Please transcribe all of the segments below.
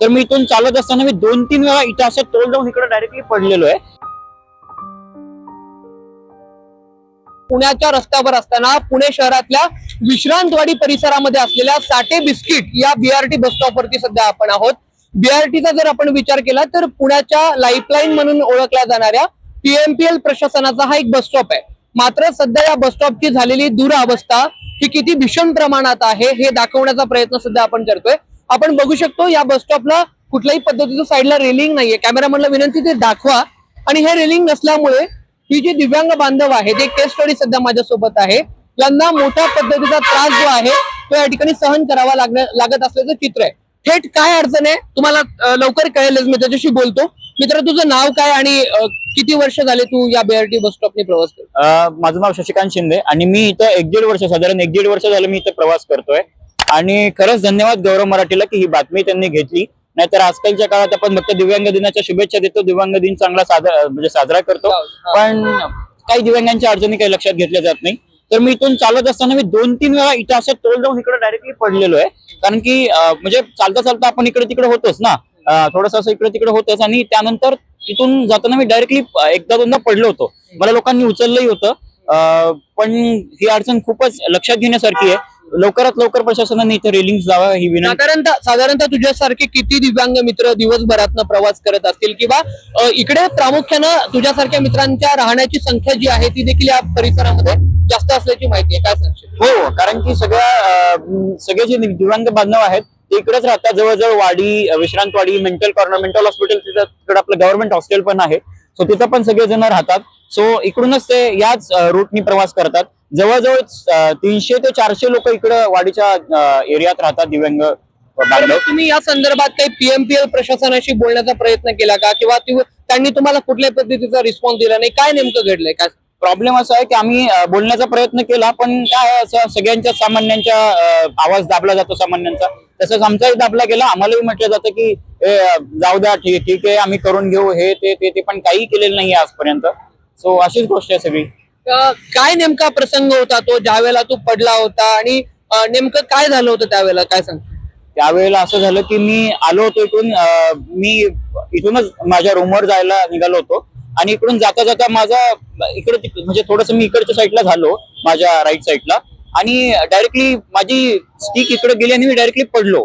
तर मी इथून चालत असताना मी दोन तीन वेळा इथं असं तोल जाऊन इकडे डायरेक्टली पडलेलो आहे. पुण्याच्या रस्त्यावर असताना पुणे शहरातल्या विश्रांतवाडी परिसरामध्ये असलेल्या साठे बिस्किट या बीआरटी बस स्टॉपवरती सध्या आपण आहोत. बीआरटीचा जर आपण विचार केला तर पुण्याच्या लाईफलाईन म्हणून ओळखल्या जाणाऱ्या पीएमपीएल प्रशासनाचा हा एक बस स्टॉप आहे. मात्र सध्या या बस स्टॉपची झालेली दुरावस्था ही किती भीषण प्रमाणात आहे हे दाखवण्याचा प्रयत्न सध्या आपण करतोय. आपण बघू शकतो या बस स्टॉपला कुठल्याही पद्धतीचं साईडला रेलिंग नाहीये. कॅमेरामॅनला विनंती ते दाखवा. आणि हे रेलिंग नसल्यामुळे ही जी दिव्यांग बांधव आहे ते केस स्टडी सध्या माझ्यासोबत आहे यांना मोठ्या पद्धतीचा त्रास जो आहे तो या ठिकाणी सहन करावा लागण्या- लागत असल्याचं चित्र आहे. थेट काय अडचण आहे तुम्हाला लवकर कळेलच. मी त्याच्याशी बोलतो. मित्र तुझं नाव काय आणि किती वर्ष झाले तू या बीआरटी बस स्टॉपने प्रवास करतो माझं नाव शशिकांत शिंदे आणि मी इथं एक दीड वर्ष साधारण एक दीड वर्ष झालं मी इथं प्रवास करतोय. आणि खरंच धन्यवाद गौरव मराठीला की ही बातमी त्यांनी घेतली. नाहीतर आजकालच्या काळात आपण फक्त दिव्यांग दिनाच्या शुभेच्छा देतो. दिव्यांग दिन चांगला साजरा म्हणजे साजरा करतो. पण काही दिव्यांगांच्या अडचणी काही लक्षात घेतल्या जात नाही. तर मी इथून चालत असताना मी दोन तीन वेळा इथं असं तोल जाऊन इकडे डायरेक्टली पडलेलो आहे. कारण की म्हणजे चालता चालता आपण इकडे तिकडे होतोच ना. थोडस असं इकडे तिकडे होतच आणि त्यानंतर तिथून जाताना मी डायरेक्टली एकदा दोनदा पडलो होतो. मला लोकांनी उचललंही होतं. पण ही अडचण खूपच लक्षात घेण्यासारखी आहे. लवकरात लवकर प्रशासनाने इथे रेलिंग जावा ही विनंती. साधारणतः साधारणतः तुझ्यासारखे किती दिव्यांग मित्र दिवसभरातनं प्रवास करत असतील किंवा इकडे प्रामुख्यानं तुझ्यासारख्या मित्रांच्या राहण्याची संख्या जी आहे ती देखील या परिसरामध्ये जास्त असल्याची माहिती आहे. काय सांगशील? हो कारण की सगळ्या सगळे जे दिव्यांग बांधव आहेत ते इकडेच राहतात. जवळजवळ वाडी Vishrantwadi mental corner mental hospital तिथं आपलं गव्हर्नमेंट हॉस्टेल पण आहे. सो तिथं पण सगळे जण राहतात. सो इकडूनच ते याच रूटनी प्रवास करतात. जवळजवळ तीनशे ते चारशे लोक इकडे वाडीच्या एरियात राहतात दिव्यांग तुम्ही या संदर्भात काही पीएमपीएल प्रशासनाशी बोलण्याचा प्रयत्न केला का? किंवा त्यांनी तुम्हाला कुठल्या पद्धतीचा रिस्पॉन्स दिला नाही? काय नेमकं घडलंय? काय? प्रॉब्लेम असा आहे की आम्ही बोलण्याचा प्रयत्न केला पण काय असं सगळ्यांच्या सामान्यांच्या आवाज दाबला जातो सामान्यांचा. तसंच आमचाही दाबला गेला. आम्हालाही म्हटलं जातं की जाऊ द्या ठीक ठीक आहे आम्ही करून घेऊ हे ते ते ते पण काही केलेलं नाही आजपर्यंत. सो अशीच गोष्ट आहे सगळी. काय नेमका प्रसंग होता तो? ज्या वेळेला तू पडला होता आणि नेमकं काय झालं होतं त्यावेळेला? काय सांग? त्यावेळेला असं झालं की मी आलो होतो इथून अं, मी इथूनच माझ्या रूमवर जायला निघालो होतो. आणि इकडून जाता जाता माझा इकडे म्हणजे थोडस मी इकडच्या साईडला झालो माझ्या राईट साईडला आणि डायरेक्टली माझी स्टिक इकडे गेली आणि मी डायरेक्टली पडलो.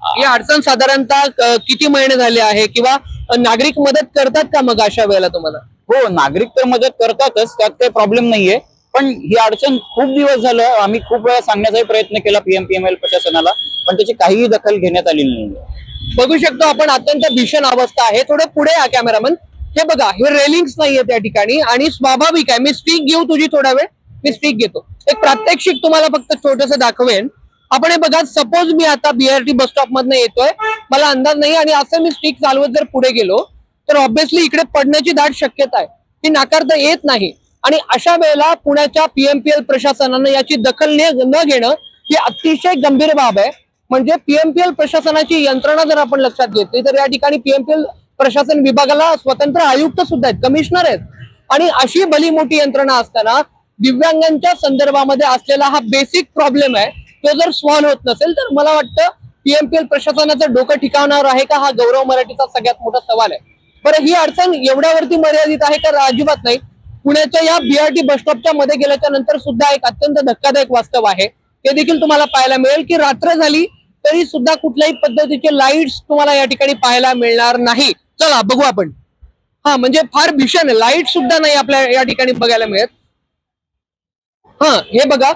ही अडचण साधारणतः किती महिने झाले आहे किंवा नागरिक मदत करतात का मग अशा वेळेला तुम्हाला? हो नागरिक तर मदत करतातच त्यात काही प्रॉब्लेम नाहीये. पण ही अडचण खूप दिवस झालं आम्ही खूप वेळा सांगण्याचाही प्रयत्न केला पीएमपीएमएल प्रशासनाला पण त्याची काहीही दखल घेण्यात आलेली नाही बघू शकतो आपण अत्यंत भीषण अवस्था आहे. थोडं पुढे या कॅमेरामन हे बघा हे रेलिंग्स नाहीये त्या ठिकाणी आणि स्वाभाविक आहे. मी स्टिक घेऊ तुझी थोडा वेळ. मी स्टिक घेतो. एक प्रात्यक्षिक तुम्हाला फक्त छोटस दाखवेन. आपण हे बघा सपोज मी आता बीआरटी बस स्टॉप मधनं येतोय मला अंदाज नाही आणि असं मी स्टिक चालवत जर पुढे गेलो तर ऑब्व्हियसली इकडे पडण्याची दाट शक्यता आहे. ती नाकारता येत नाही. आणि अशा वेळेला पुण्याच्या पीएमपीएल प्रशासनानं याची दखल न घेणं ही अतिशय गंभीर बाब आहे. म्हणजे पीएमपीएल प्रशासनाची यंत्रणा जर आपण लक्षात घेतली तर या ठिकाणी पीएमपीएल प्रशासन विभागाला स्वतंत्र आयुक्त सुद्धा आहेत कमिशनर आहेत. आणि अशी भली मोठी यंत्रणा असताना दिव्यांगांच्या संदर्भामध्ये असलेला हा बेसिक प्रॉब्लेम आहे. तो जर सॉल्व्ह होत नसेल तर मला वाटतं पीएमपीएल प्रशासनाचं डोकं ठिकाणावर आहे का? हा गौरव मराठीचा सगळ्यात मोठा सवाल आहे. बरं ही अडचण एवढ्यावरती मर्यादित आहे का? अजिबात नाही. पुण्याच्या या बीआरटी बस स्टॉपच्या मध्ये गेल्याच्यानंतर सुद्धा एक अत्यंत धक्कादायक वास्तव आहे. ते देखील तुम्हाला पाहायला मिळेल की रात्र झाली तरी सुद्धा कुठल्याही पद्धतीचे लाईट्स तुम्हाला या ठिकाणी पाहायला मिळणार नाही. चला बघू आपण. हा म्हणजे फार भीषण लाइट सुद्धा नाही आपल्या या ठिकाणी बघायला मिळत. हा हे बघा.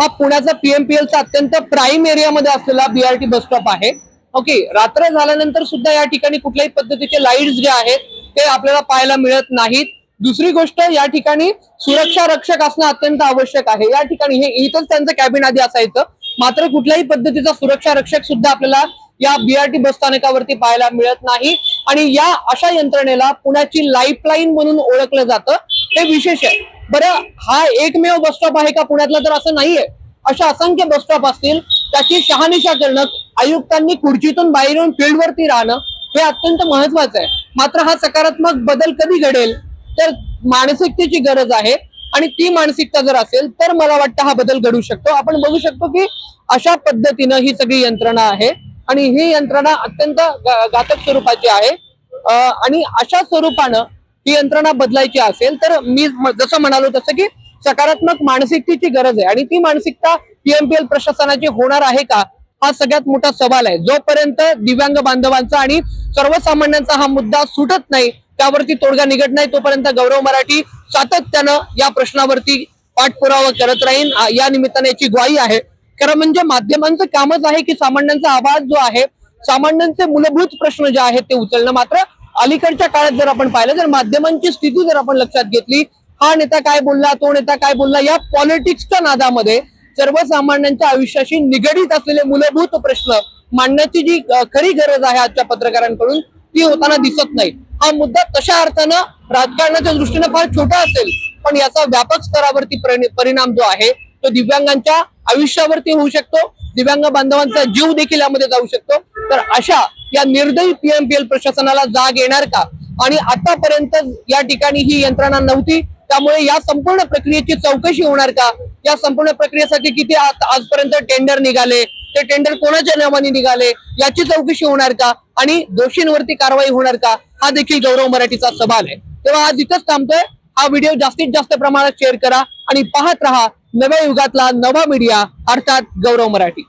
हा पुण्याचा पीएमपीएलचा अत्यंत प्राईम एरियामध्ये असलेला बीआरटी बस स्टॉप आहे. ओके रात्र झाल्यानंतर सुद्धा या ठिकाणी कुठल्याही पद्धतीचे लाईट्स जे आहेत ते आपल्याला पाहायला मिळत नाहीत. दुसरी गोष्ट या ठिकाणी सुरक्षा रक्षक असणं अत्यंत आवश्यक आहे. या ठिकाणी हे इथंच त्यांचं कॅबिन आधी असायचं. मात्र कुठल्याही पद्धतीचा सुरक्षा रक्षक सुद्धा आपल्याला या बीआरटी बस स्थानकावरती पाहायला मिळत नाही. आणि या अशा यंत्रणेला पुण्याची लाईफलाईन म्हणून ओळखलं जातं. हे विशेष आहे. बरं हा एकमेव बस स्टॉप आहे का पुण्यातला तर असं नाहीये. अशा असंख्य बस स्टॉप असतील त्याची शहानिशा करणं आयुक्तांनी खुर्चीतून बाहेर येऊन फील्डवरती राहणं हे अत्यंत महत्वाचं आहे. मात्र हा सकारात्मक बदल कधी घडेल तर मानसिकतेची गरज आहे. आणि ती मानसिकता जर असेल तर मला वाटतं हा बदल घडू शकतो. आपण बघू शकतो की अशा पद्धतीनं ही सगळी यंत्रणा आहे. आणि ही यंत्रणा अत्यंत घातक स्वरूपाची आहे. आणि अशा स्वरूपानं ही यंत्रणा बदलायची असेल तर मी जसं म्हणालो तसं की सकारात्मक मानसिकतेची गरज आहे. आणि ती मानसिकता पीएमपीएल प्रशासनाची होणार आहे का? हा सगळ्यात मोठा सवाल आहे. जोपर्यंत दिव्यांग बांधवांचा आणि सर्वसामान्यांचा हा मुद्दा सुटत नाही त्यावरती तोडगा निघत नाही तोपर्यंत गौरव मराठी सातत्यानं या प्रश्नावरती पाठपुरावा करत राहील. या निमित्ताने याची ग्वाही आहे. खरं म्हणजे माध्यमांचं कामच आहे की सामान्यांचा आवाज जो आहे सामान्यांचे मूलभूत प्रश्न जे आहेत ते उचलणं मात्र अलीकडच्या काळात जर आपण पाहिलं तर माध्यमांची स्थिती जर आपण लक्षात घेतली हा नेता काय बोलला तो नेता काय बोलला या पॉलिटिक्सच्या नादामध्ये सर्वसामान्यांच्या आयुष्याशी निगडीत असलेले मूलभूत प्रश्न मांडण्याची जी खरी गरज आहे आजच्या पत्रकारांकडून ती होताना दिसत नाही. हा मुद्दा तशा अर्थानं राजकारणाच्या दृष्टीने फार छोटा असेल पण याचा व्यापक स्तरावरती परिणाम जो आहे तो दिव्यांगांच्या आयुष्यावरती होऊ शकतो दिव्यांग बांधवांचा जीव देखील यामध्ये जाऊ शकतो. तर अशा या निर्दयी पीएमपीएल प्रशासनाला जाग येणार का? आणि आतापर्यंत या ठिकाणी ही यंत्रणा नव्हती त्यामुळे या संपूर्ण प्रक्रियेची चौकशी होणार का? या संपूर्ण प्रक्रियेसाठी किती आजपर्यंत टेंडर निघाले? ते टेंडर कोणाच्या नावाने निघाले? याची चौकशी होणार का? आणि दोषींवरती कारवाई होणार का? हा देखील गौरव मराठीचा सवाल आहे. तेव्हा आज इथंच थांबतोय. हा व्हिडिओ जास्तीत जास्त प्रमाणात शेअर करा आणि पाहत रहा नव्या युगातला नवा मीडिया अर्थात गौरव मराठी.